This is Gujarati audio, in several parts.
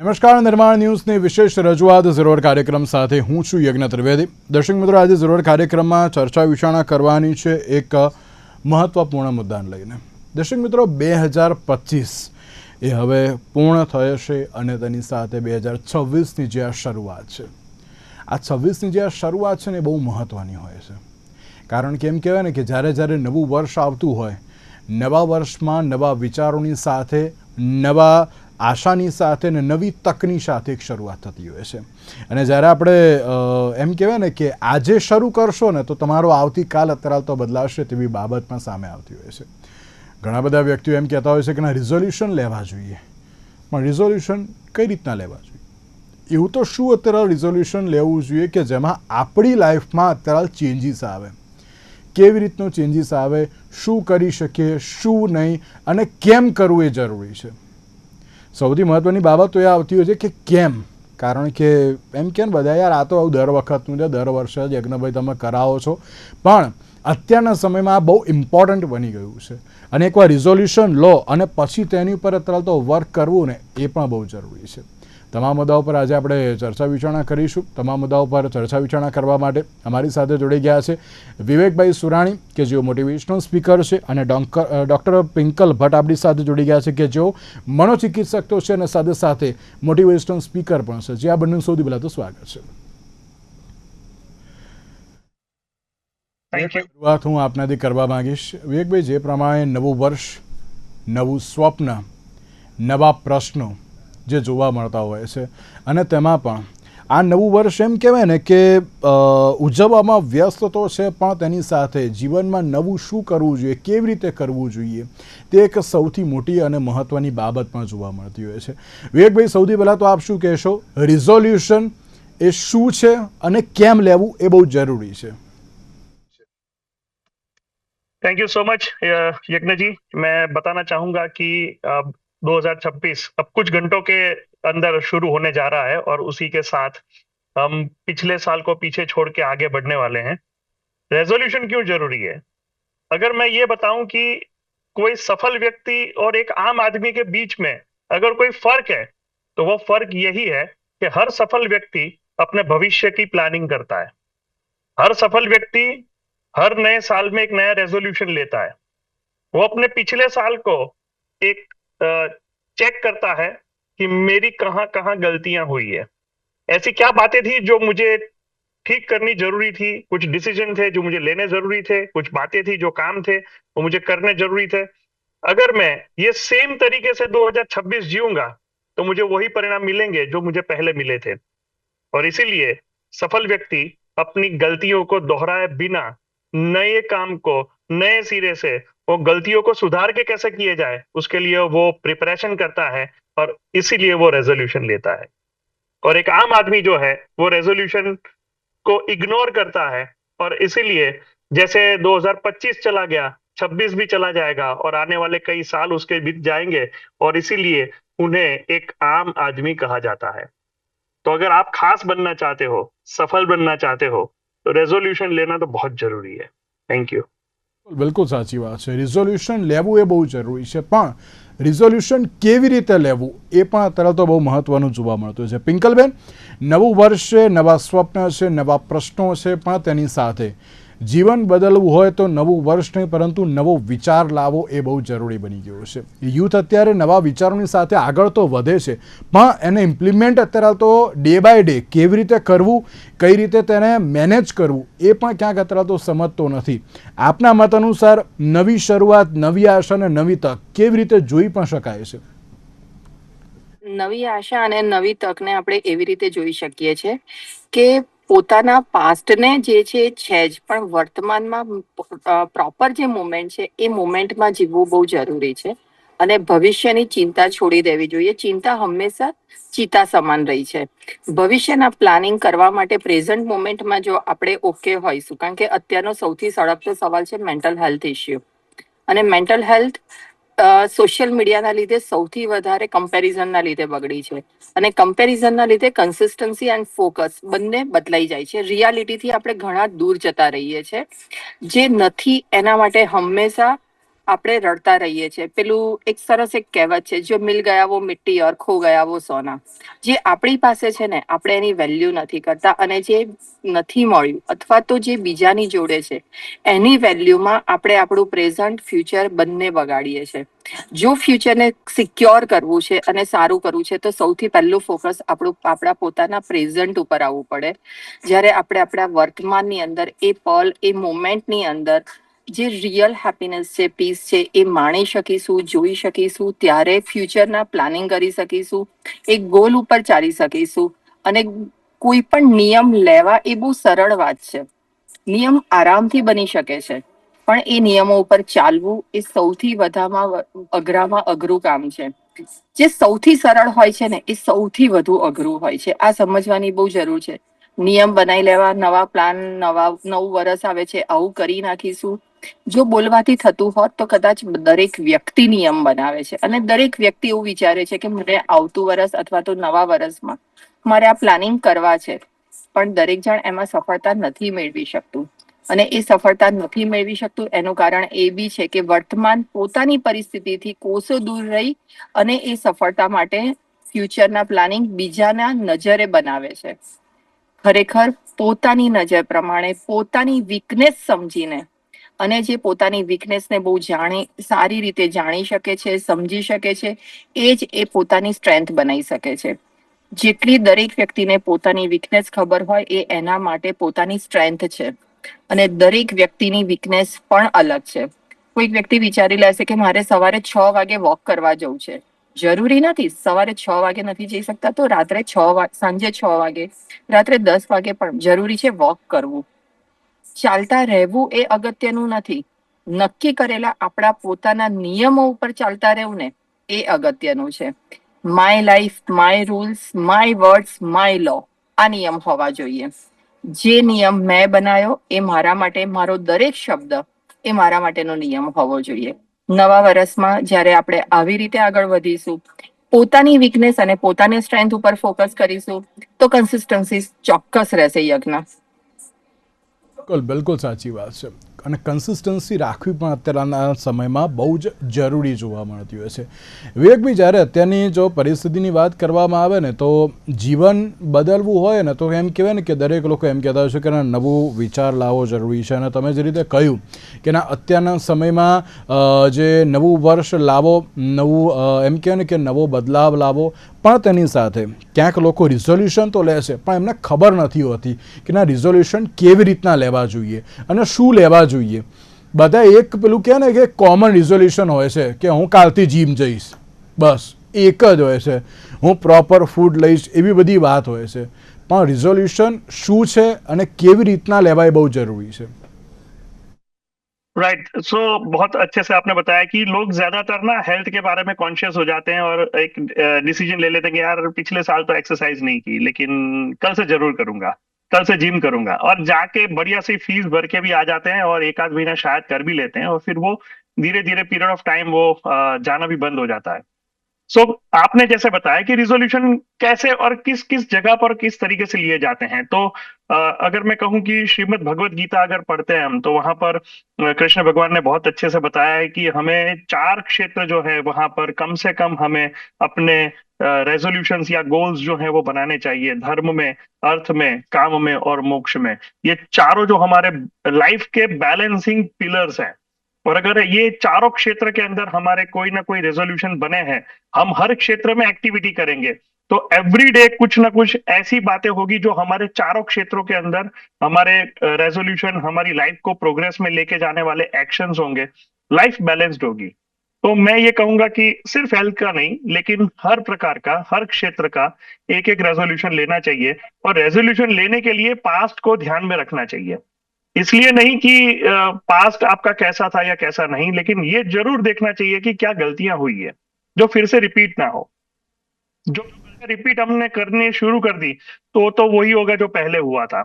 નમસ્કાર, નિર્માણ ન્યૂઝની વિશેષ રજૂઆત ઝરોડ કાર્યક્રમ સાથે હું છું યજ્ઞ ત્રિવેદી. દર્શક મિત્રો, આજે ઝરોડ કાર્યક્રમમાં ચર્ચા વિચારણા કરવાની છે એક મહત્વપૂર્ણ મુદ્દાને લઈને. દર્શક મિત્રો, બે હજાર પચીસ એ હવે પૂર્ણ થયો છે અને તેની સાથે બે હજાર છવ્વીસની જે આ શરૂઆત છે. આ છવ્વીસની જે આ શરૂઆત છે ને બહુ મહત્ત્વની હોય છે. કારણ કે એમ કહેવાય ને કે જ્યારે જ્યારે નવું વર્ષ આવતું હોય, નવા વર્ષમાં નવા વિચારોની સાથે નવા આશાની સાથે ને નવી તકની સાથે એક શરૂઆત થતી હોય છે. અને જ્યારે આપણે એમ કહેવાય ને કે આજે શરૂ કરશો ને તો તમારો આવતીકાલ અત્યારે તો બદલાશે તેવી બાબત પણ સામે આવતી હોય છે. ઘણા બધા વ્યક્તિઓ એમ કહેતા હોય છે કે ના રિઝોલ્યુશન લેવા જોઈએ. પણ રિઝોલ્યુશન કઈ રીતના લેવા જોઈએ? એવું તો શું અત્યારે રિઝોલ્યુશન લેવું જોઈએ કે જેમાં આપણી લાઈફમાં અત્યારે ચેન્જીસ આવે? કેવી રીતનો ચેન્જીસ આવે? શું કરી શકીએ? શું નહીં? અને કેમ કરવું એ જરૂરી છે? સૌથી મહત્ત્વની બાબત તો એ આવતી હોય છે કે કેમ? કારણ કે એમ કેમ બધા, યાર, આ તો આવું દર વખતનું છે, દર વર્ષે જ યજ્ઞભાઈ તમે કરાવો છો. પણ અત્યારના સમયમાં આ બહુ ઇમ્પોર્ટન્ટ બની ગયું છે. અને એકવાર રિઝોલ્યુશન લો અને પછી તેની ઉપર અત્યારે તો વર્ક કરવું ને એ પણ બહુ જરૂરી છે. તમામ મુદ્દાઓ પર આજે આપણે ચર્ચા વિચારણા કરીશું. તમામ મુદ્દાઓ પર ચર્ચા વિચારણા કરવા માટે અમારી સાથે જોડાઈ ગયા છે વિવેકભાઈ સુરાણી કે જેઓ મોટિવેશનલ સ્પીકર છે અને ડોક્ટર ડૉક્ટર પિંકલ ભટ્ટ આપણી સાથે જોડી ગયા છે કે જેઓ મનોચિકિત્સક તો છે અને સાથે સાથે મોટિવેશનલ સ્પીકર પણ છે. જે આ બંને સૌથી પહેલાં તો સ્વાગત છે. શરૂઆત હું આપનાથી કરવા માંગીશ. વિવેકભાઈ જે પ્રમાણે નવું વર્ષ નવું સ્વપ્ન નવા પ્રશ્નો જે જોવા મળતા હોય છે અને તેમાં પણ આ નવું વર્ષ એમ કહેવાય ને કે અ, ઉજવવામાં વ્યસ્ત તો છે પણ તેની સાથે જીવનમાં નવું શું કરવું જોઈએ કેવી રીતે કરવું જોઈએ તે એક સૌથી મોટી અને મહત્ત્વની બાબત પણ જોવા મળતી હોય છે વિવેકભાઈ સૌથી પહેલાં તો આપ શું કહેશો રિઝોલ્યુશન એ શું છે અને કેમ લેવું એ બહુ જરૂરી છે थैंक यू सो मच यज्ञ जी मैं बताना चाहूंगा कि अब 2026 अब कुछ घंटों के अंदर शुरू होने जा रहा है और उसी के साथ हम पिछले साल को पीछे छोड़ के आगे बढ़ने वाले हैं। रेजोल्यूशन क्यों ज़रूरी है? अगर मैं ये बताऊँ कि कोई सफल व्यक्ति और एक आम आदमी के बीच में अगर कोई फ़र्क है तो वो फ़र्क यही है कि हर सफल व्यक्ति अपने भविष्य की प्लानिंग करता है। हर सफल व्यक्ति हर नए साल में एक नया रेजोल्यूशन लेता है। वो अपने पिछले साल को एक चेक करता है कि मेरी कहाँ कहाँ गलतियाँ हुई है। ऐसी क्या बातें थी जो मुझे ठीक करनी ज़रूरी थी? कुछ डिसीज़न थे जो मुझे लेने ज़रूरी थे? कुछ बातें थी जो काम थे वो मुझे करने ज़रूरी थे? अगर मैं ये सेम तरीके से 2026 जीऊँगा तो मुझे वही परिणाम मिलेंगे जो मुझे पहले मिले थे। और इसीलिए सफल व्यक्ति अपनी गलतियों को दोहराए बिना नए काम को नए सिरे से वो गलतियों को सुधार के कैसे किए जाए, उसके लिए वो प्रिपरेशन करता है और इसीलिए वो रेजोल्यूशन लेता है। और एक आम आदमी जो है, वो रेजोल्यूशन को इग्नोर करता है और इसीलिए जैसे 2025 चला गया 26 भी चला जाएगा और आने वाले कई साल उसके बीत जाएँगे और इसीलिए उन्हें एक आम आदमी कहा जाता है। तो अगर आप खास बनना चाहते हो, सफल बनना चाहते हो तो रेजोल्यूशन लेना तो बहुत ज़रूरी है। थैंक यू બિલકુલ સાચી વાત છે. રિઝોલ્યુશન લેવું એ બહુ જરૂરી છે, પણ રિઝોલ્યુશન કેવી રીતે લેવું એ પણ અત્યારે તો બહુ મહત્ત્વનું જોવા મળતું છે. પિંકલબેન, નવું વર્ષ છે, નવા સ્વપ્ન છે, નવા પ્રશ્નો છે પણ તેની સાથે. જીવન બદલવું હોય તો નવું વર્ષ નહીં, પરંતુ નવો વિચાર લાવવો એ બહુ જરૂરી બની ગયો છે. યુથ અત્યારે નવા વિચારોની સાથે આગળ તો વધે છે, પણ એને ઇમ્પ્લિમેન્ટ અત્યારે તો ડે બાય ડે કેવી રીતે કરવું, કઈ રીતે તેને મેનેજ કરવું, એ પણ ક્યાંક અત્યારે તો સમજતો નથી. આપના મત અનુસાર નવી શરૂઆત, નવી આશા અને નવી તક કેવી રીતે જોઈ પણ શકાય છે? નવી આશા અને નવી તકને આપણે એવી રીતે જોઈ શકીએ છીએ કે પોતાના પાસ્ટને જે છે છે જ, પણ વર્તમાનમાં પ્રોપર જે મુમેન્ટ છે, એ મુમેન્ટમાં જીવવું બહુ જરૂરી છે. અને ભવિષ્યની ચિંતા છોડી દેવી જોઈએ. ચિંતા હંમેશા ચિતા સમાન રહી છે. ભવિષ્યના પ્લાનિંગ કરવા માટે પ્રેઝન્ટ મોમેન્ટમાં જો આપણે ઓકે હોઈશું, કારણ કે અત્યારનો સૌથી સળગતો સવાલ છે મેન્ટલ હેલ્થ ઇસ્યુ અને મેન્ટલ હેલ્થ સોશિયલ મીડિયાના લીધે સૌથી વધારે કમ્પેરિઝનના લીધે બગડી છે. અને કમ્પેરિઝનના લીધે કન્સિસ્ટન્સી એન્ડ ફોકસ બંને બદલાઈ જાય છે. રિયાલિટીથી આપણે ઘણા દૂર જતા રહીએ છીએ જે નથી એના માટે હંમેશા આપણે રડતા રહીએ છીએ. પેલું એક સરસ એક કહેવત છે, જો મિલ ગયા વો મિટ્ટી ઓર ખો ગયા વો સોના. જે આપણી પાસે છે ને, આપણે એની વેલ્યુ નથી કરતા અને જે નથી મળ્યું અથવા તો જે બીજાની જોડે છે, એની વેલ્યુમાં આપણે આપણું પ્રેઝન્ટ ફ્યુચર બંને બગાડીએ છીએ. જો ફ્યુચરને સિક્યોર કરવું છે અને સારું કરવું છે, તો સૌથી પહેલું ફોકસ આપણું, આપણા પોતાના પ્રેઝન્ટ ઉપર આવવું પડે. જ્યારે આપણે આપણા વર્તમાનની અંદર, એ પલ એ મોમેન્ટની અંદર જે રિયલ હેપીનેસ છે પીસ છે, એ માણી શકીશું, જોઈ શકીશું, ત્યારે ફ્યુચરના પ્લાનિંગ કરી શકીશું, એક ગોલ ઉપર ચાલી શકીશું. અને કોઈ પણ નિયમ લેવા એ બહુ સરળ વાત છે. નિયમ આરામથી બની શકે છે. પણ એ નિયમો ઉપર ચાલવું એ સૌથી વધામાં અઘરામાં અઘરું કામ છે. જે સૌથી સરળ હોય છે ને, એ સૌથી વધુ અઘરું હોય છે. આ સમજવાની બહુ જરૂર છે. નિયમ બનાવી લેવા, નવા પ્લાન નવા, નવું વર્ષ આવે છે, આવું કરી નાખીશું જો બોલવાથી થતું હોત તો કદાચ દરેક વ્યક્તિ નિયમ બનાવે છે. અને દરેક વ્યક્તિ એવું વિચારે છે કે મને આવતું વર્ષ અથવા તો નવા વર્ષમાં મારે આ પ્લાનિંગ કરવા છે. પણ દરેક જણ એમાં સફળતા નથી મેળવી શકતું. અને એ સફળતા નથી મેળવી શકતું એનું કારણ એ બી છે કે વર્તમાન પોતાની પરિસ્થિતિથી કોસો દૂર રહી અને એ સફળતા માટે ફ્યુચરના પ્લાનિંગ બીજાના નજરે બનાવે છે. ખરેખર પોતાની નજર પ્રમાણે પોતાની વીકનેસ સમજીને અને જે પોતાની વીકનેસને બહુ જાણી, સારી રીતે જાણી શકે છે, સમજી શકે છે, એ જ એ પોતાની સ્ટ્રેન્થ બનાવી શકે છે. જેટલી દરેક વ્યક્તિને પોતાની વીકનેસ ખબર હોય, એ એના માટે પોતાની સ્ટ્રેન્થ છે. અને દરેક વ્યક્તિની વીકનેસ પણ અલગ છે. કોઈક વ્યક્તિ વિચારી લેશે કે મારે સવારે છ વાગે વોક કરવા જવું છે. જરૂરી નથી. સવારે છ વાગે નથી જઈ શકતા તો રાત્રે છ સાંજે છ વાગે, રાત્રે દસ વાગે પણ જરૂરી છે વોક કરવું. ચાલતા રહેવું એ અગત્યનું નથી. નક્કી કરેલા આપણા પોતાના નિયમો ઉપર ચાલતા રહેવું ને એ અગત્યનું છે. My life my rules my words my law આ નિયમ હોવા જોઈએ. જે નિયમ મેં બનાવ્યો એ મારા માટે, મારો દરેક શબ્દ એ મારા માટેનો નિયમ હોવો જોઈએ. નવા વર્ષમાં જ્યારે આપણે આવી રીતે આગળ વધીશું, પોતાની વીકનેસ અને પોતાની સ્ટ્રેન્થ ઉપર ફોકસ કરીશું, તો કન્સિસ્ટન્સી ચોક્કસ રહેશે યજ્ઞ. બિલકુલ બિલકુલ સાચી વાત છે. અને કન્સિસ્ટન્સી રાખવી પણ અત્યારના સમયમાં બહુ જ જરૂરી જોવા મળતી હોય છે. વિવેકભાઈ, જ્યારે અત્યારની જો પરિસ્થિતિની વાત કરવામાં આવે ને, તો જીવન બદલવું હોય ને, તો એમ કહેવાય ને કે દરેક લોકો એમ કહેતા હોય છે કે નવું વિચાર લાવવો જરૂરી છે. અને તમે જે રીતે કહ્યું કે ના, અત્યારના સમયમાં જે નવું વર્ષ લાવો, નવું એમ કહેવાય ને કે નવો બદલાવ લાવો પણ તેની સાથે ક્યાંક લોકો રિઝોલ્યુશન તો લે છે, પણ એમને ખબર નથી હોતી કે ના રિઝોલ્યુશન કેવી રીતના લેવા જોઈએ અને શું લેવા જોઈએ. બધા એક પેલું કહે ને કે કોમન રિઝોલ્યુશન હોય છે કે હું કાલથી જીમ જઈશ. બસ, એક જ હોય છે. હું પ્રોપર ફૂડ લઈશ એવી બધી વાત હોય છે. પણ રિઝોલ્યુશન શું છે અને કેવી રીતના લેવાય બહુ જરૂરી છે. Right right. सो so, बहुत अच्छे से आपने बताया कि लोग ज़्यादातर ना हेल्थ के बारे में कॉन्शियस हो जाते हैं और एक डिसीज़न ले लेते हैं कि यार पिछले साल तो एक्सरसाइज नहीं की लेकिन कल से ज़रूर करूँगा कल से जिम करूँगा और जाके बढ़िया सी फ़ीस भर के भी आ जाते हैं और एक आध महीना शायद कर भी लेते हैं और फिर वो धीरे धीरे पीरियड ऑफ़ टाइम वो जाना भी बंद हो जाता है सो so, आपने जैसे बताया कि रिजोल्यूशन कैसे और किस किस जगह पर किस तरीके से लिए जाते हैं। तो अगर मैं कहूँ कि श्रीमद् भगवत गीता अगर पढ़ते हैं हम तो वहाँ पर कृष्ण भगवान ने बहुत अच्छे से बताया है कि हमें चार क्षेत्र जो है वहाँ पर कम से कम हमें अपने रेजोल्यूशन या गोल्स जो है वो बनाने चाहिए धर्म में अर्थ में काम में और मोक्ष में। ये चारों जो हमारे लाइफ के बैलेंसिंग पिलर्स हैं। और अगर ये चारों क्षेत्र के अंदर हमारे कोई ना कोई रेजोल्यूशन बने हैं, हम हर क्षेत्र में एक्टिविटी करेंगे। तो एवरी डे कुछ ना कुछ ऐसी बातें होगी जो हमारे चारों क्षेत्रों के अंदर हमारे रेजोल्यूशन हमारी लाइफ को प्रोग्रेस में लेके जाने वाले एक्शन होंगे। लाइफ बैलेंस्ड होगी। तो मैं ये कहूँगा कि सिर्फ़ हेल्थ का नहीं, लेकिन हर प्रकार का, हर क्षेत्र का एक एक रेजोल्यूशन लेना चाहिए। और रेजोल्यूशन लेने के लिए पास्ट को ध्यान में रखना चाहिए। इसलिए नहीं कि पास्ट आपका कैसा था या कैसा नहीं, लेकिन ये ज़रूर देखना चाहिए कि क्या गलतियाँ हुई है, जो फिर से रिपीट ना हो। जो रिपीट हमने करनी शुरू कर दी तो तो वही होगा जो पहले हुआ था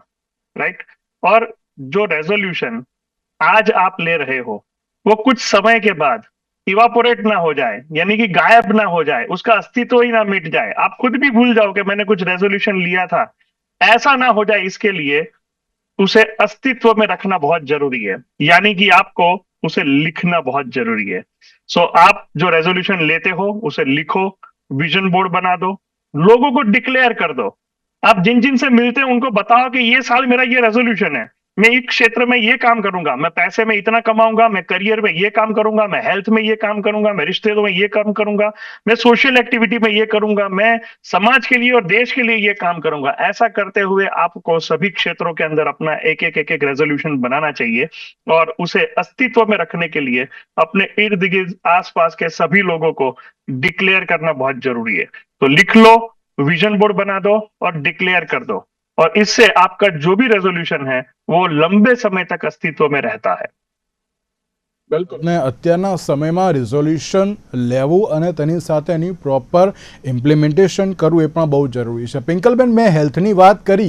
राइट और जो रेजोल्यूशन आज आप ले रहे हो, वो कुछ समय के बाद इवापोरेट ना हो जाए, यानी कि गायब ना हो जाए, उसका अस्तित्व ही ना मिट जाए। आप खुद भी भूल जाओ कि मैंने कुछ रेजोल्यूशन लिया था। ऐसा ना हो जाए इसके लिए उसे अस्तित्व में रखना बहुत ज़रूरी है। यानी कि आपको उसे लिखना बहुत ज़रूरी है। सो so, आप जो रेजोल्यूशन लेते हो उसे लिखो विजन बोर्ड बना दो लोगों को डिक्लेयर कर दो। आप जिन जिन से मिलते हैं उनको बताओ कि ये साल मेरा ये रेजोल्यूशन है। मैं इस क्षेत्र में ये काम करूँगा, मैं पैसे में इतना कमाऊँगा, मैं करियर में ये काम करूँगा, मैं हेल्थ में ये काम करूँगा, मैं रिश्ते में ये काम करूँगा, मैं सोशल एक्टिविटी में ये करूँगा, मैं समाज के लिए और देश के लिए ये काम करूँगा। ऐसा करते हुए आपको सभी क्षेत्रों के अंदर अपना एक एक एक एक रेजोल्यूशन बनाना चाहिए और उसे अस्तित्व में रखने के लिए अपने इर्द गिर्द आसपास के सभी लोगों को डिक्लेयर करना बहुत ज़रूरी है। तो लिख लो विजन बोर्ड बना दो और डिक्लेयर कर दो। और इससे आपका जो भी रेजोल्यूशन है वो लंबे समय तक अस्तित्व में रहता है બિલકુલ ને અત્યારના સમયમાં રિઝોલ્યુશન લેવું અને તેની સાથે એની પ્રોપર ઇમ્પ્લિમેન્ટેશન કરવું એ પણ બહુ જરૂરી છે પિંકલબેન મેં હેલ્થની વાત કરી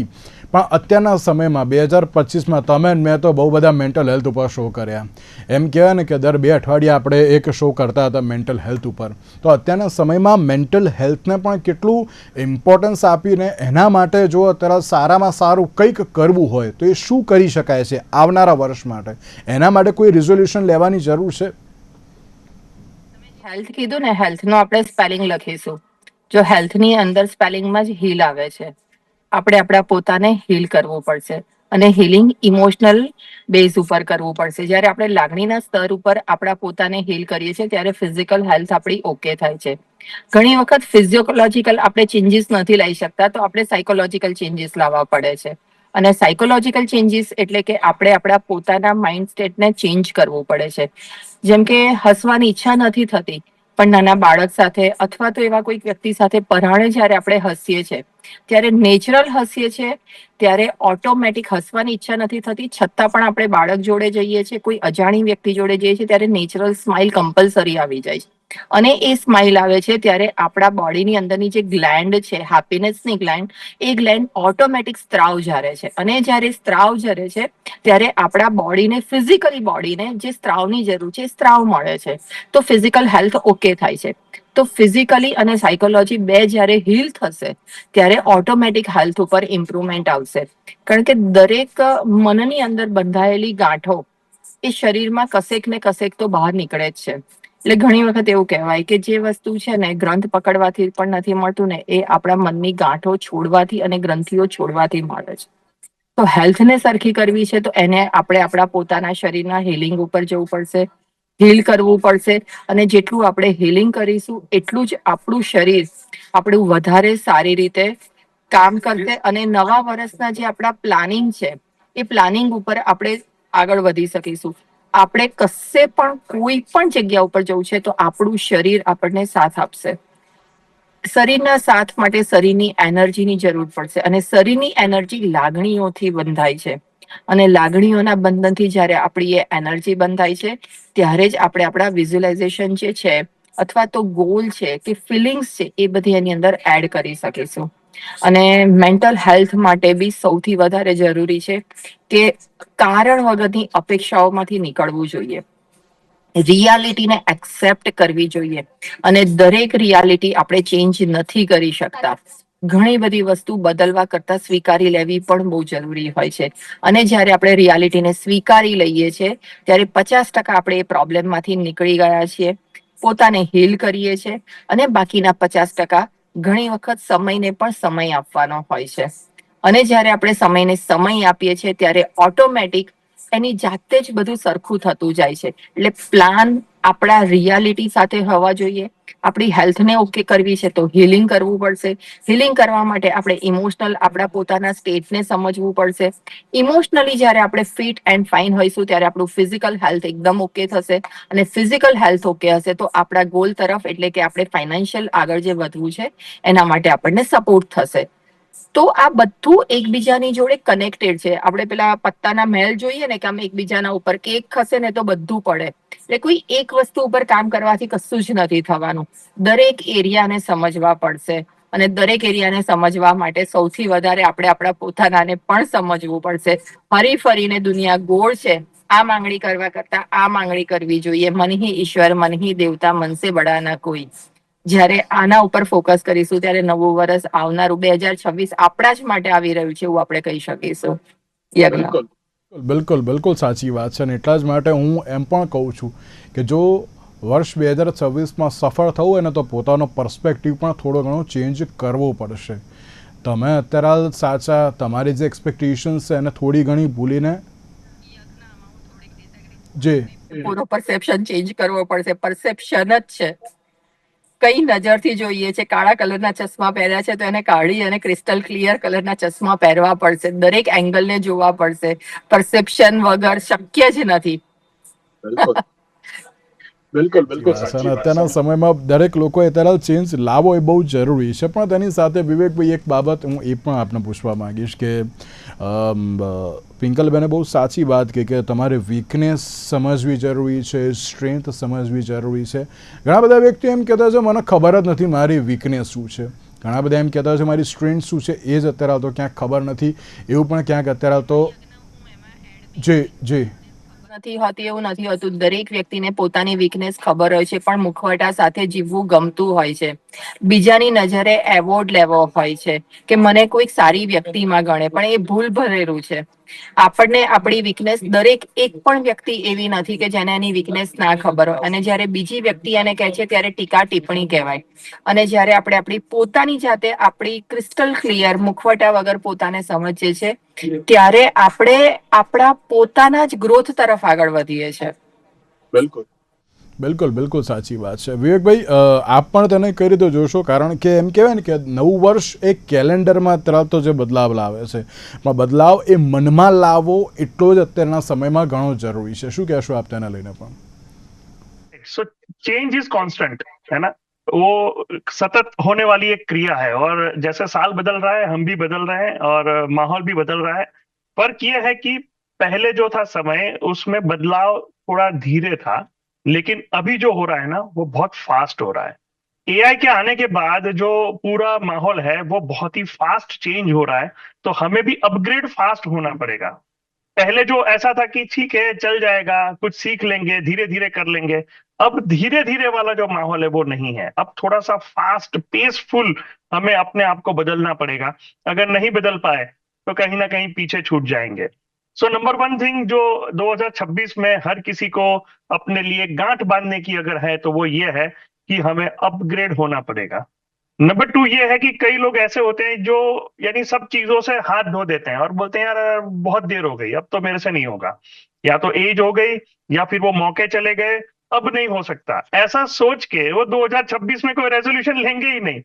પણ અત્યારના સમયમાં બે હજાર પચીસમાં તમે મેં તો બહુ બધા મેન્ટલ હેલ્થ ઉપર શો કર્યા. એમ કહેવાય ને કે દર બે અઠવાડિયે આપણે એક શો કરતા હતા મેન્ટલ હેલ્થ ઉપર. તો અત્યારના સમયમાં મેન્ટલ હેલ્થને પણ કેટલું ઇમ્પોર્ટન્સ આપીને એના માટે જો અત્યારે સારામાં સારું કંઈક કરવું હોય, તો એ શું કરી શકાય છે આવનારા વર્ષ માટે? એના માટે કોઈ રિઝોલ્યુશન લેવાની જરૂર છે? હેલ્થ કીધું ને હેલ્થનો આપણે સ્પેલિંગ લખીશું. જો હેલ્થની અંદર સ્પેલિંગમાં જ હીલ આવે છે. આપણે આપણા પોતાને હીલ કરવું પડશે અને હીલિંગ ઇમોશનલ બેઝ ઉપર કરવું પડશે. જ્યારે આપણે લાગણીના સ્તર ઉપર આપણા પોતાને હીલ કરીએ છીએ, ત્યારે ફિઝિકલ હેલ્થ આપણી ઓકે થાય છે. ઘણી વખત ફિઝિયોલોજીકલ આપણે ચેન્જીસ નથી લઈ શકતા, તો આપણે સાયકોલોજીકલ ચેન્જીસ લાવવા પડે છે. અને સાયકોલોજીકલ ચેન્જીસ એટલે કે આપણે આપણા પોતાના માઇન્ડ સ્ટેટને ચેન્જ કરવું પડે છે. જેમ કે હસવાની ઈચ્છા નથી થતી પણ નાના બાળક સાથે અથવા તો એવા કોઈક વ્યક્તિ સાથે પરાણે જ્યારે આપણે હસીએ છીએ, ત્યારે નેચરલ હસીએ છીએ, ત્યારે ઓટોમેટિક હસવાની ઈચ્છા નથી થતી. છતાં પણ આપણે બાળક જોડે જઈએ છીએ, કોઈ અજાણી વ્યક્તિ જોડે જઈએ છીએ, ત્યારે નેચરલ સ્માઇલ કમ્પલસરી આવી જાય છે. અને એ સ્માઇલ આવે છે ત્યારે આપણા બોડીની અંદરની જે ગ્લેન્ડ છે હેપીનેસની ગ્લેન્ડ એ ગ્લેન્ડ ઓટોમેટિક સ્ત્રાવ ઝરે છે. અને જ્યારે સ્ત્રાવ ઝરે છે, ત્યારે આપણા બોડીને ફિઝિકલી બોડીને જે સ્ત્રાવની જરૂર છે સ્ત્રાવ મળે છે. તો ફિઝિકલ હેલ્થ ઓકે થાય છે. તો ફિઝિકલી અને સાયકોલોજી બે જ્યારે હીલ થશે, ત્યારે ઓટોમેટિક હેલ્થ ઉપર ઇમ્પ્રુવમેન્ટ આવશે. કારણ કે દરેક મનની અંદર બંધાયેલી ગાંઠો એ શરીરમાં કસેક ને કસેક તો બહાર નીકળે જ છે. એટલે ઘણી વખત એવું કહેવાય કે જે વસ્તુ છે ને ગ્રંથ પકડવાથી પણ નથી મળતું ને એ આપણા મનની ગાંઠો છોડવાથી અને ગ્રંથિઓ છોડવાથી મળે છે. તો હેલ્થને સરખી કરવી છે તો એને આપણે આપણા પોતાના શરીરના હિલિંગ ઉપર જવું પડશે, હીલ કરવું પડશે અને જેટલું આપણે હિલિંગ કરીશું એટલું જ આપણું શરીર આપણું વધારે સારી રીતે કામ કરશે અને નવા વર્ષના જે આપણા પ્લાનિંગ છે એ પ્લાનિંગ ઉપર આપણે આગળ વધી શકીશું. આપણે કશે પણ કોઈ પણ જગ્યા ઉપર જવું છે તો આપણું શરીર આપણને સાથ આપશે. શરીરના સાથ માટે શરીરની એનર્જીની જરૂર પડશે અને શરીરની એનર્જી લાગણીઓથી બંધાય છે. અને લાગણીઓના બંધનથી જ્યારે આપણી એ એનર્જી બંધાય છે, ત્યારે જ આપણે આપણા વિઝ્યુલાઇઝેશન જે છે, અથવા તો ગોલ છે કે ફિલિંગ્સ છે, એ બધી એની અંદર એડ કરી શકીશું. અને મેન્ટલ હેલ્થ માટે બી સૌથી વધારે જરૂરી છે કે કારણ વગરની અપેક્ષાઓમાંથી નીકળવું જોઈએ. રિયાલિટીને એક્સેપ્ટ કરવી જોઈએ અને દરેક રિયાલિટી આપણે ચેન્જ નથી કરી શકતા. ઘણી બધી વસ્તુ બદલવા કરતા સ્વીકારી લેવી પણ બહુ જરૂરી હોય છે. અને જ્યારે આપણે રિયાલિટીને સ્વીકારી લઈએ છીએ ત્યારે પચાસ ટકા આપણે એ પ્રોબ્લેમમાંથી નીકળી ગયા છીએ. પોતાને હીલ કરીએ છીએ અને બાકીના પચાસ ટકા ઘણી વખત સમયને પણ સમય આપવાનો હોય છે. અને જ્યારે આપણે સમયને સમય આપીએ છીએ, ત્યારે ઓટોમેટિક એની જાતે જ બધું સરખું થતું જાય છે. એટલે પ્લાન આપણા રિયાલિટી સાથે હોવા જોઈએ. આપણી હેલ્થને ઓકે કરવી છે તો હિલિંગ કરવું પડશે. હિલિંગ કરવા માટે આપણે ઇમોશનલ આપણા પોતાના સ્ટેટને સમજવું પડશે. ઇમોશનલી જ્યારે આપણે ફિટ એન્ડ ફાઇન હોઈશું ત્યારે આપણું ફિઝિકલ હેલ્થ એકદમ ઓકે થશે. અને ફિઝિકલ હેલ્થ ઓકે હશે તો આપણા ગોલ તરફ એટલે કે આપણે ફાઇનાન્શિયલ આગળ જે વધવું છે એના માટે આપણને સપોર્ટ થશે. તો આ બધું એકબીજાની જોડે કનેક્ટેડ છે. આપણે પેલા પત્તાના મહેલ જોઈએ ને કે આમ એકબીજાના ઉપર કેક ખસે ને તો બધું પડે. એટલે કોઈ એક વસ્તુ ઉપર કામ કરવાથી કશું જ નથી થવાનું. દરેક એરિયાને સમજવા પડશે. અને દરેક એરિયાને સમજવા માટે સૌથી વધારે આપણે આપણા પોતાનાને પણ સમજવું પડશે. ફરી ફરીને દુનિયા ગોળ છે. આ માંગણી કરવા કરતા આ માંગણી કરવી જોઈએ. મનહી ઈશ્વર, મનહી દેવતા, મનસે બડા ના કોઈ. જ્યારે આના ઉપર ફોકસ કરીશું ત્યારે નવું વર્ષ આવનારું બે હજાર છવ્વીસ આપણા જ માટે આવી રહ્યું છે એવું આપણે કહી શકીશું. બિલકુલ. બિલકુલ બિલકુલ સાચી વાત છે અને એટલા જ માટે હું એમ પણ કહું છું કે જો વર્ષ બે હજાર છવ્વીસમાં સફળ થવું હોય ને તો પોતાનો પર્સપેક્ટિવ પણ થોડો ઘણો ચેન્જ કરવો પડશે. તમે અત્યારે હાલ સાચા તમારી જે એક્સપેક્ટેશન્સ છે એને થોડી ઘણી ભૂલીને જે પૂરો પરસેપ્શન ચેન્જ કરવો પડશે. પરસેપ્શન જ છે. કઈ નજરથી જોઈએ છે? કાળા કલરના ચશ્મા પહેર્યા છે તો એને કાઢી અને ક્રિસ્ટલ ક્લિયર કલરના ચશ્મા પહેરવા પડશે. દરેક એંગલને જોવા પડશે. પરસેપ્શન વગર શક્ય જ નથી. બિલકુલ. બિલકુલ અત્યારના સમયમાં દરેક લોકોએ અત્યારે ચેન્જ લાવવો એ બહુ જરૂરી છે. પણ તેની સાથે વિવેકભાઈ એક બાબત હું એ પણ આપને પૂછવા માંગીશ કે પિંકલબેને બહુ સાચી વાત કહી કે તમારે વીકનેસ સમજવી જરૂરી છે સ્ટ્રેન્થ સમજવી જરૂરી છે. ઘણા બધા વ્યક્તિઓ એમ કહેતા છે, મને ખબર જ નથી મારી વીકનેસ શું છે. ઘણા બધા એમ કહેતા છે, મારી સ્ટ્રેન્થ શું છે? એ જ અત્યારે આવતો, ક્યાંક ખબર નથી. એવું પણ ક્યાંક અત્યારે આવતો, જી જી નથી હોતી, એવું નથી હોતું. દરેક વ્યક્તિને પોતાની વીકનેસ ખબર હોય છે, પણ મુખવટા સાથે જીવવું ગમતું હોય છે. બીજાની નજરે એવોર્ડ લેવો હોય છે, કે મને કોઈક સારી વ્યક્તિમાં ગણે, પણ એ ભૂલ ભરેલું છે. આપણને આપણી વીકનેસ દરેક એક પણ વ્યક્તિ એવી નથી કે જેને એની વીકનેસ ના ખબર હોય. અને જ્યારે બીજી વ્યક્તિ એને કહે છે ત્યારે ટીકા ટિપ્પણી કહેવાય. અને જ્યારે આપણે આપણી પોતાની જાતે આપણી ક્રિસ્ટલ ક્લિયર મુખવટા વગર પોતાને સમજીએ છે, ત્યારે આપણે આપણા પોતાના જ ગ્રોથ તરફ આગળ વધીએ છીએ બિલકુલ. બિલકુલ બિલકુલ સાચી વાત છે વિવેકભાઈ અ, આપ પણ તેને કઈ રીતે જોશો કારણ કે એમ કહેવાય ને કે નવું વર્ષ એક કેલેન્ડરમાં તરત તો જે બદલાવ લાવે છે પણ બદલાવ એ મનમાં લાવવો એટલો જ અત્યારના સમયમાં ઘણો જરૂરી છે શું કહેશો આપ તેને લઈને પણ सो चेंज इज कांस्टेंट है ना वो सतत होने वाली एक क्रिया है और जैसे साल बदल रहा है हम भी बदल रहे हैं और माहौल भी बदल रहा है फर्क यह है कि पहले जो था समय उसमें बदलाव थोड़ा धीरे था लेकिन अभी जो हो रहा है ना, वो बहुत फास्ट हो रहा है। एआई के आने के बाद जो पूरा माहौल है, वो बहुत ही फास्ट चेंज हो रहा है तो हमें भी अपग्रेड फास्ट होना पड़ेगा। पहले जो ऐसा था कि ठीक है, चल जाएगा, कुछ सीख लेंगे धीरे धीरे कर लेंगे, अब धीरे धीरे वाला जो माहौल है, वो नहीं है। अब थोड़ा सा फास्ट पेसफुल हमें अपने आप को बदलना पड़ेगा। अगर नहीं बदल पाए तो कहीं ना कहीं पीछे छूट जाएँगे। सो नंबर वन थिंग जो 2026 में हर किसी को अपने लिए गांठ बांधने की अगर है तो वो ये है कि हमें अपग्रेड होना पड़ेगा। नंबर टू ये है कि कई लोग ऐसे होते हैं जो यानी सब चीज़ों से हाथ धो देते हैं और बोलते हैं, यार बहुत देर हो गई, अब तो मेरे से नहीं होगा। या तो एज हो गई, या फिर वो मौके चले गए, अब नहीं हो सकता। ऐसा सोच के वो 2026 में कोई रेजोल्यूशन लेंगे ही नहीं।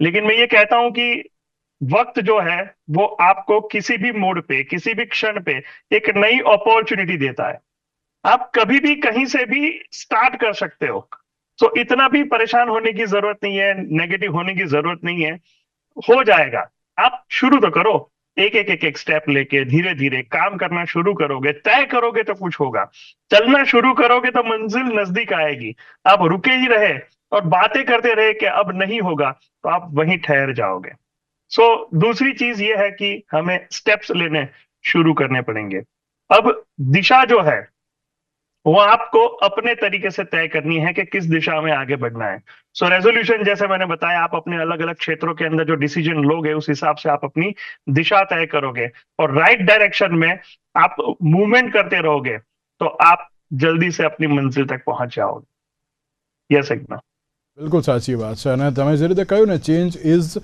लेकिन मैं ये कहता हूँ कि वक्त जो है, वो आपको किसी भी मोड़ पे, किसी भी क्षण पे एक नई अपॉर्चुनिटी देता है। आप कभी भी कहीं से भी स्टार्ट कर सकते हो। तो इतना भी परेशान होने की ज़रूरत नहीं है नेगेटिव होने की ज़रूरत नहीं है। हो जाएगा। आप शुरू तो करो। एक एक एक एक स्टेप लेके धीरे धीरे काम करना शुरू करोगे, तय करोगे तो कुछ होगा। चलना शुरू करोगे तो मंजिल नज़दीक आएगी। आप रुके ही रहे और बातें करते रहे कि अब नहीं होगा तो आप वहीं ठहर जाओगे। सो दूसरी चीज़ ये है कि हमें स्टेप्स लेने शुरू करने पड़ेंगे। अब दिशा जो है वो आपको अपने तरीके से तय करनी है कि किस दिशा में आगे बढ़ना है। सो so, रेजोल्यूशन जैसे मैंने बताया आप अपने अलग अलग क्षेत्रों के अंदर जो डिसीज़न लोगे उस हिसाब से आप अपनी दिशा तय करोगे। और राइट right डायरेक्शन में आप मूवमेंट करते रहोगे तो आप जल्दी से अपनी मंजिल तक पहुँच जाओगे। यस एकना બિલકુલ સાચી વાત છે. અને તમે જે રીતે કહ્યું ને ચેન્જ ઇઝ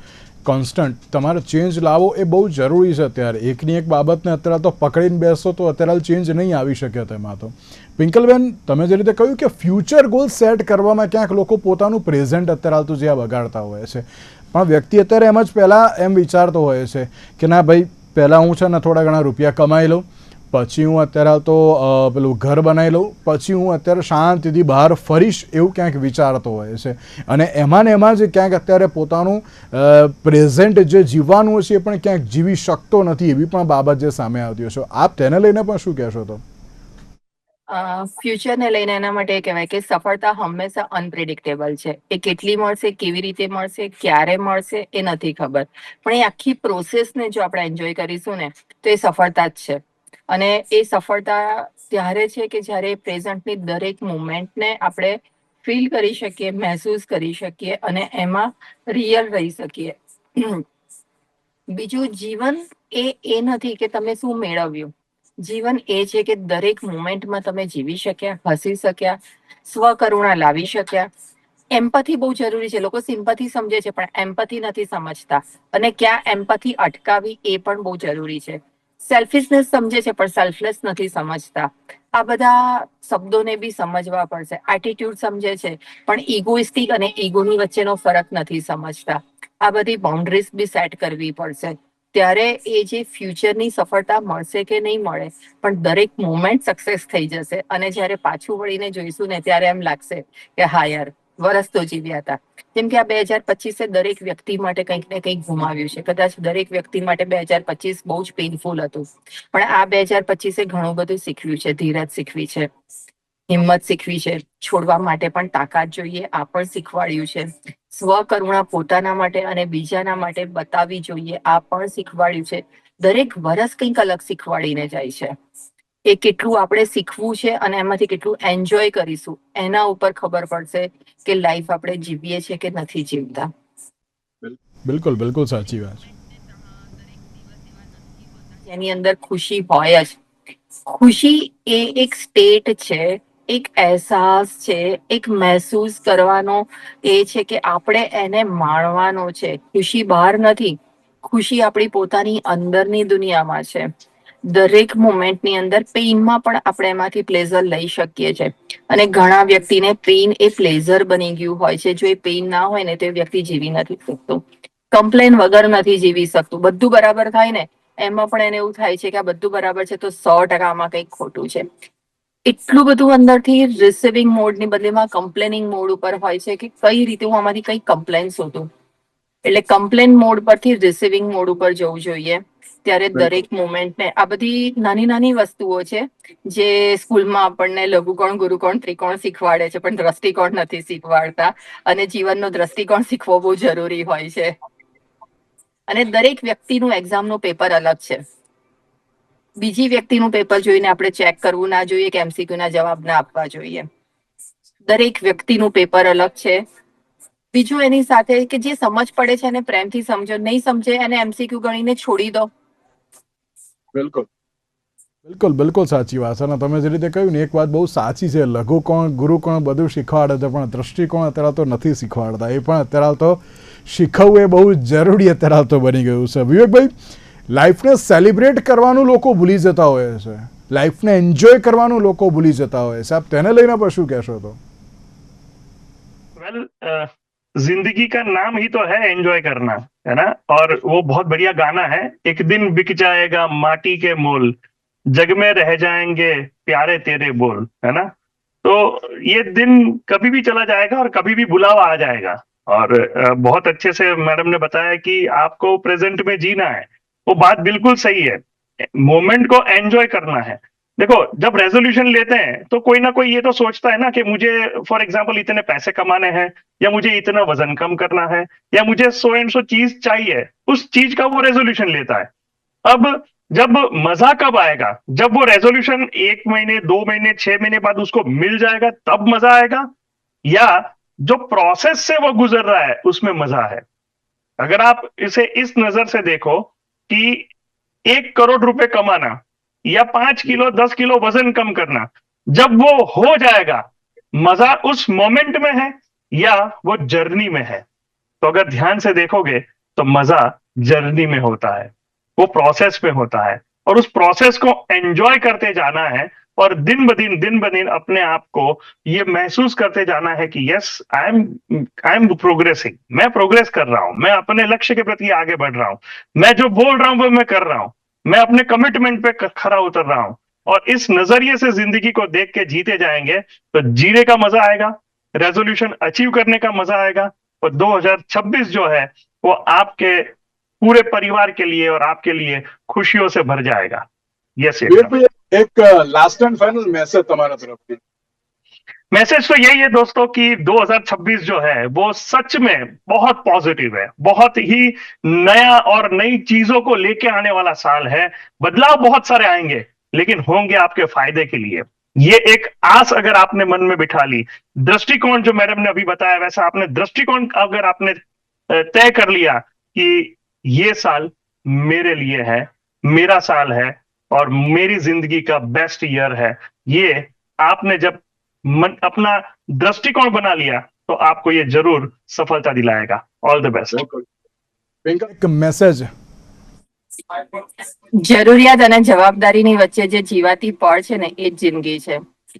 કોન્સ્ટન્ટ તમારે ચેન્જ લાવવો એ બહુ જરૂરી છે અત્યારે. એકની એક બાબતને અત્યારે તો પકડીને બેસો તો અત્યારે ચેન્જ નહીં આવી શકે તેમાં તો. પિંકલબેન, તમે જે રીતે કહ્યું કે ફ્યુચર ગોલ સેટ કરવામાં ક્યાંક લોકો પોતાનું પ્રેઝન્ટ અત્યારે તો જ્યાં બગાડતા હોય છે. પણ વ્યક્તિ અત્યારે એમ જ પહેલાં એમ વિચારતો હોય છે કે ના ભાઈ, પહેલાં હું છે ને થોડા ઘણા રૂપિયા કમાઈ લઉં પછી હું અત્યારે તો પેલું ઘર બનાવી લઉં. પછી હું અત્યારે શાંતિથી બહાર ફરીશ એવું ક્યાંક વિચારતો હોય છે. અને એમાં ને એમાં જ ક્યાંક અત્યારે પોતાનું પ્રેઝન્ટ જે જીવવાનું છે એ પણ ક્યાંક જીવી શકતો નથી એવી પણ બાબત જે સામે આવતી છે. આપ તેને લઈને પણ શું કહેશો તો? ફ્યુચરને લઈને એના માટે કહેવાય કે સફળતા હંમેશા અનપ્રિડિક્ટેબલ છે. એ કેટલી મળશે, કેવી રીતે મળશે, ક્યારે મળશે એ નથી ખબર. પણ એ આખી પ્રોસેસને જો આપણે એન્જોય કરીશું ને, તો એ સફળતા જ છે. અને એ સફળતા ત્યારે છે કે જ્યારે પ્રેઝન્ટની દરેક મુમેન્ટને આપણે ફીલ કરી શકીએ, મહેસૂસ કરી શકીએ અને એમાં રિયલ રહી શકીએ. બીજું, જીવન એ એ નથી કે તમે શું મેળવ્યું. જીવન એ છે કે દરેક મુમેન્ટમાં તમે જીવી શક્યા, હસી શક્યા, સ્વકરુણા લાવી શક્યા. એમ્પથી બહુ જરૂરી છે. લોકો સિમ્પથી સમજે છે, પણ એમ્પથી નથી સમજતા. અને ક્યાં એમ્પથી અટકાવી એ પણ બહુ જરૂરી છે. સેલ્ફિશનેસ સમજે છે, પણ સેલ્ફલેસ નથી સમજતા. આ બધા શબ્દોને બી સમજવા પડશે. એટીટ્યુડ સમજે છે, પણ ઇગોઇસ્ટિક અને ઈગોની વચ્ચેનો ફરક નથી સમજતા. આ બધી બાઉન્ડ્રીઝ બી સેટ કરવી પડશે. ત્યારે એ જે ફ્યુચરની સફળતા મળશે કે નહીં મળે, પણ દરેક મોમેન્ટ સક્સેસ થઈ જશે. અને જ્યારે પાછું વળીને જોઈશું ને ત્યારે એમ લાગશે કે હા યાર વરસ તો જીવ્યા હતા. જેમ કે આ બે હજાર પચીસે દરેક વ્યક્તિ માટે કંઈક ને કંઈક ગુમાવ્યું છે. કદાચ દરેક વ્યક્તિ માટે બે હજાર પચીસ બહુ જ પેઇનફુલ હતું. પણ આ બે હજાર પચીસે ઘણું બધું શીખવ્યું છે. ધીરજ શીખવી છે. હિંમત શીખવી છે. છોડવા માટે પણ તાકાત જોઈએ. આ પણ શીખવાડ્યું છે. સ્વકરુણા પોતાના માટે અને બીજાના માટે બતાવવી જોઈએ. આ પણ શીખવાડ્યું છે. દરેક વરસ કંઈક અલગ શીખવાડીને જાય છે. એ કેટલું આપણે શીખવું છે અને એમાંથી કેટલું એન્જોય કરીશું એના ઉપર ખબર પડશે કે લાઈફ આપણે જીવીએ છીએ કે નથી જીવતા. બિલકુલ બિલકુલ સાચી વાત. એની અંદર ખુશી હોય જ. ખુશી એ એક સ્ટેટ છે એક અહેસાસ છે એક મહેસૂસ કરવાનો એ છે કે આપણે એને માણવાનો છે. ખુશી બહાર નથી. ખુશી આપણી પોતાની અંદરની દુનિયામાં છે. દરેક મોમેન્ટની અંદર પેઇનમાં પણ આપણે એમાંથી પ્લેઝર લઈ શકીએ છીએ. અને ઘણા વ્યક્તિને પેઇન એ પ્લેઝર બની ગયું હોય છે. જો એ પેઇન ના હોય ને તો એ વ્યક્તિ જીવી નથી શકતું. કમ્પ્લેન વગર નથી જીવી શકતું. બધું બરાબર થાય ને, એમાં પણ એને એવું થાય છે કે આ બધું બરાબર છે તો સો ટકા આમાં કંઈક ખોટું છે. એટલું બધું અંદરથી રિસીવિંગ મોડની બદલેમાં કમ્પ્લેનિંગ મોડ ઉપર હોય છે કે કઈ રીતે હું આમાંથી કઈ કમ્પ્લેન શોધું. એટલે કમ્પ્લેન મોડ પરથી રિસીવિંગ મોડ ઉપર જવું જોઈએ. ત્યારે દરેક મોમેન્ટને આ બધી નાની નાની વસ્તુઓ છે જે સ્કૂલમાં આપણને લઘુકોણ ગુરુકોણ ત્રિકોણ શીખવાડે છે પણ દ્રષ્ટિકોણ નથી શીખવાડતા. અને જીવનનો દ્રષ્ટિકોણ શીખવો બહુ જરૂરી હોય છે. અને દરેક વ્યક્તિનું એક્ઝામનું પેપર અલગ છે. બીજી વ્યક્તિનું પેપર જોઈને આપણે ચેક કરવું ના જોઈએ કે એમસીક્યુ ના જવાબ ના આપવા જોઈએ. દરેક વ્યક્તિનું પેપર અલગ છે. બીજું એની સાથે કે જે સમજ પડે છે એને પ્રેમથી સમજો નહીં સમજે એને એમસીક્યુ ગણીને છોડી દો. બિલકુલ. બિલકુલ બિલકુલ સાચી વાત છે. અને તમે જે રીતે કહ્યું ને એક વાત બહુ સાચી છે. લઘુ કોણ ગુરુ કોણ બધું શીખવાડે છે પણ દ્રષ્ટિકોણ અત્યારે તો નથી શીખવાડતા. એ પણ અત્યારે તો શીખવવું એ બહુ જરૂરી અત્યારે તો બની ગયું છે. વિવેકભાઈ લાઈફને સેલિબ્રેટ કરવાનું લોકો ભૂલી જતા હોય છે. લાઈફને એન્જોય કરવાનું લોકો ભૂલી જતા હોય છે. આપ તેને લઈને પણ શું કહેશો તો? वेल ज़िंदगी का नाम ही तो है एंजॉय करना, है ना? और वो बहुत बढ़िया गाना है, एक दिन बिक जाएगा माटी के मोल, जग में रह जाएँगे प्यारे तेरे बोल है ना? तो ये दिन कभी भी चला जाएगा और कभी भी बुलावा आ जाएगा। और बहुत अच्छे से मैडम ने बताया कि आपको प्रेजेंट में जीना है। वो बात बिल्कुल सही है। मोमेंट को एंजॉय करना है। देखो, जब रेजोल्यूशन लेते हैं तो कोई ना कोई ये तो सोचता है ना कि मुझे फॉर एग्ज़ाम्पल इतने पैसे कमाने हैं, या मुझे इतना वज़न कम करना है, या मुझे सो एंड सो चीज़ चाहिए, उस चीज़ का वो रेजोल्यूशन लेता है। अब, जब मज़ा कब आएगा? जब वो रेजोल्यूशन एक महीने, दो महीने, छह महीने बाद उसको मिल जाएगा, तब मज़ा आएगा? या जो प्रोसेस से वो गुजर रहा है, उसमें मज़ा है? अगर आप इसे इस नज़र से देखो कि एक करोड़ रुपए कमाना या पाँच किलो, दस किलो वज़न कम करना। जब वो हो जाएगा, मज़ा उस मोमेंट में है या वो जर्नी में है? तो अगर ध्यान से देखोगे तो मज़ा जर्नी में होता है, वो प्रोसेस में होता है और उस प्रोसेस को एंजॉय करते जाना है और दिन ब दिन दिन ब दिन अपने आप को ये महसूस करते जाना है कि yes I am I am progressing मैं प्रोग्रेस कर रहा हूँ, मैं अपने लक्ष्य के प्रति आगे बढ़ रहा हूँ। मैं जो बोल रहा हूँ, वो मैं कर रहा हूँ। मैं अपने कमिटमेंट पे खरा उतर रहा हूँ। और इस नज़रिए से ज़िंदगी को देख के जीते जाएँगे तो जीने का मज़ा आएगा रेजोल्यूशन अचीव करने का मज़ा आएगा और 2026 जो है वो आपके पूरे परिवार के लिए और आपके लिए खुशियों से भर जाएगा। यस तो एक लास्ट एंड फाइनल मैसेज तुम्हारा तरफ़ मैसेज तो यही है दोस्तों कि 2026 जो है, वो सच में बहुत पॉजिटिव है। बहुत ही नया और नई चीज़ों को लेके आने वाला साल है। बदलाव बहुत सारे आएँगे, लेकिन होंगे आपके फ़ायदे के लिए। ये एक आस अगर आपने मन में बिठा ली। दृष्टिकोण जो मैडम ने अभी बताया, वैसा आपने दृष्टिकोण अगर आपने तय कर लिया कि ये साल मेरे लिए है, मेरा साल है और मेरी ज़िंदगी का बेस्ट ईयर है, ये आपने जब अपना दृष्टिकोण बना लिया तो आपको ये जरूर सफलता दिलाएगा ऑल द बेस्ट પિંકલ એક મેસેજ જરૂરિયાત અને જવાબદારીની વચ્ચે જે જીવાતી પળ છે ને એ જ જિંદગી છે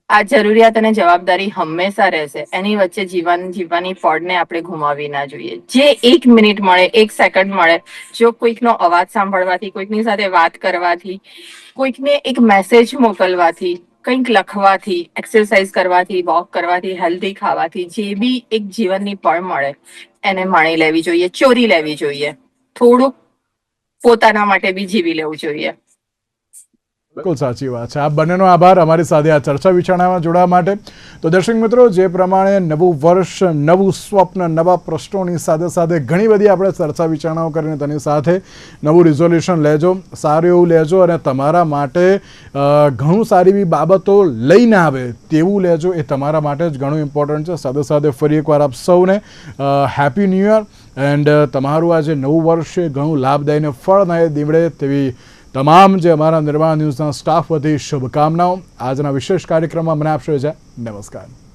આ જરૂરિયાત અને જવાબદારી હંમેશા રહેશે એની વચ્ચે જીવન જીવવાની પળને આપણે ગુમાવી ના જોઈએ જે એક મિનિટ મળે એક સેકન્ડ મળે જો કોઈકનો અવાજ સાંભળવાથી કોઈકની સાથે વાત કરવાથી કોઈકને એક મેસેજ મોકલવાથી કંઈક લખવાથી એક્સરસાઇઝ કરવાથી વોક કરવાથી હેલ્ધી ખાવાથી, જે બી એક જીવનની પળ મળે, એને માણી લેવી જોઈએ, ચોરી લેવી જોઈએ. થોડુંક પોતાના માટે બી જીવી લેવું જોઈએ. બિલકુલ સાચી વાત છે. આપ બંનેનો આભાર. અમારી સાથે આ ચર્ચા વિચારણામાં જોડાવા માટે. તો દર્શક મિત્રો, જે પ્રમાણે નવું વર્ષ, નવું સ્વપ્ન, નવા પ્રશ્નોની સાથે સાથે ઘણી બધી આપણે ચર્ચા વિચારણાઓ કરીને તેની સાથે નવું રિઝોલ્યુશન લેજો, સારું એવું લેજો અને તમારા માટે ઘણું સારી એવી બાબતો લઈને આવે તેવું લેજો એ તમારા માટે જ ઘણું ઇમ્પોર્ટન્ટ છે. સાથે સાથે ફરી એકવાર આપ સૌને હેપી ન્યૂ યર એન્ડ તમારું આ જે નવું વર્ષ છે, ઘણું લાભદાયી અને ફળદાયી નીવડે તેવી તમામ જે અમારા નિર્માણ ન્યૂઝના સ્ટાફ વતી શુભકામનાઓ. આજના વિશેષ કાર્યક્રમમાં મને આપશો છે. નમસ્કાર.